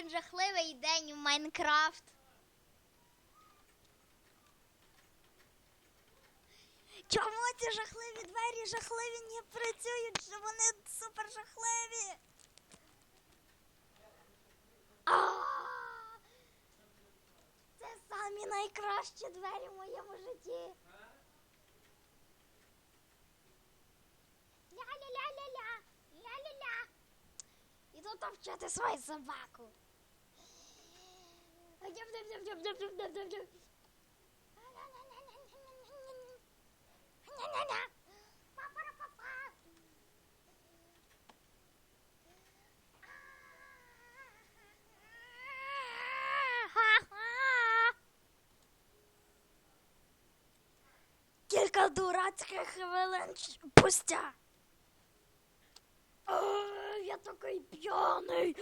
один жахливий день в Майнкрафт. Чому ці жахливі двері жахливі не працюють? Що вони супер жахливі? Це самі найкращі двері в моєму житті. Ля-ля-ля-ля-ля, ля-ля-ля. Іду там вчити свою собаку. Дям-дям-дям-дям-дям-дям-дям-дям. Ня-ня-ня. Па-па-ра-па-па. Кілька дурацьких хвилин пустя. А, Я такий п'яний.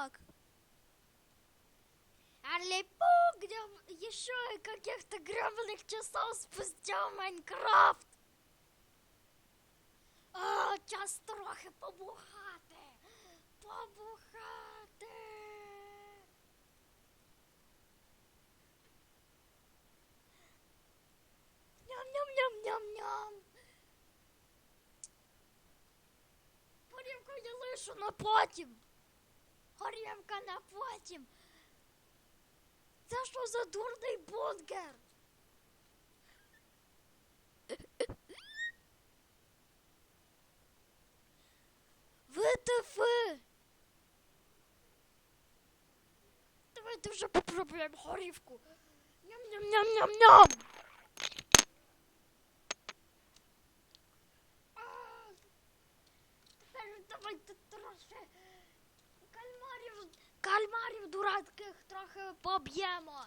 Фак. Арлипу, где еще каких-то гребаных часов спустя Майнкрафт. А, час трохи побухати. Побухати. Ням-ням-ням-ням-ням. Горівку я лишу на потім. Горівка на потім. Це що за дурний бункер? ВТФ! Давайте вже попробуємо горівку. Ням-ням-ням-ням-ням! Тепер давайте кальмарів, кальмарів дурацьких трохи поб'ємо.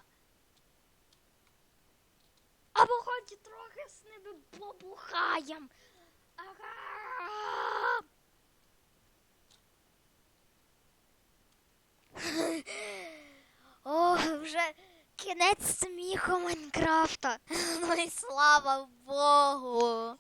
Або хоч трохи з ними побухаєм. Ага. Ох, вже кінець сміху Майнкрафта. Ну і слава Богу.